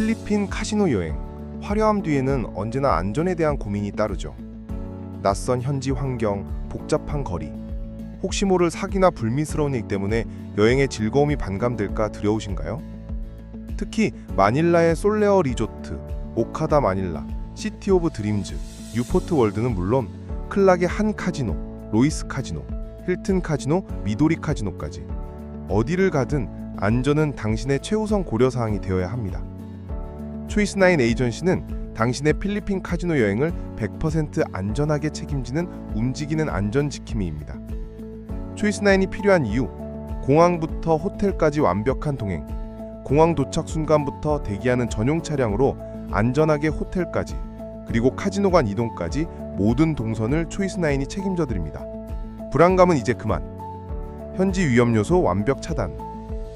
필리핀 카지노 여행. 화려함 뒤에는 언제나 안전에 대한 고민이 따르죠. 낯선 현지 환경, 복잡한 거리. 혹시 모를 사기나 불미스러운 일 때문에 여행의 즐거움이 반감될까 두려우신가요? 특히 마닐라의 솔레어 리조트, 오카다 마닐라, 시티 오브 드림즈, 뉴포트 월드는 물론 클락의 한 카지노, 로이스 카지노, 힐튼 카지노, 미도리 카지노까지 어디를 가든 안전은 당신의 최우선 고려 사항이 되어야 합니다. 초이스9 에이전시는 당신의 필리핀 카지노 여행을 100% 안전하게 책임지는 움직이는 안전 지킴이입니다. 초이스9이 필요한 이유 공항부터 호텔까지 완벽한 동행 공항 도착 순간부터 대기하는 전용 차량으로 안전하게 호텔까지 그리고 카지노 간 이동까지 모든 동선을 초이스9이 책임져 드립니다. 불안감은 이제 그만. 현지 위험 요소 완벽 차단.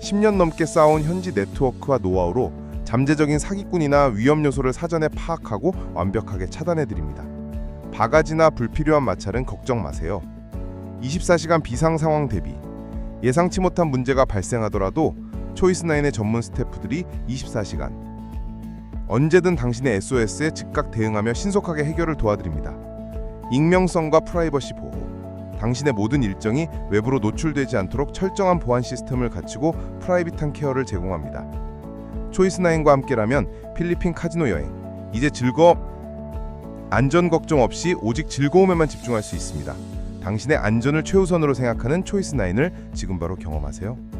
10년 넘게 쌓아온 현지 네트워크와 노하우로 잠재적인 사기꾼이나 위험 요소를 사전에 파악하고 완벽하게 차단해 드립니다. 바가지나 불필요한 마찰은 걱정 마세요. 24시간 비상 상황 대비. 예상치 못한 문제가 발생하더라도 초이스9의 전문 스태프들이 24시간 언제든 당신의 SOS에 즉각 대응하며 신속하게 해결을 도와드립니다. 익명성과 프라이버시 보호. 당신의 모든 일정이 외부로 노출되지 않도록 철저한 보안 시스템을 갖추고 프라이빗한 케어를 제공합니다. 초이스9과 함께라면 필리핀 카지노 여행 이제 즐거움 안전 걱정 없이 오직 즐거움에만 집중할 수 있습니다. 당신의 안전을 최우선으로 생각하는 초이스9을 지금 바로 경험하세요.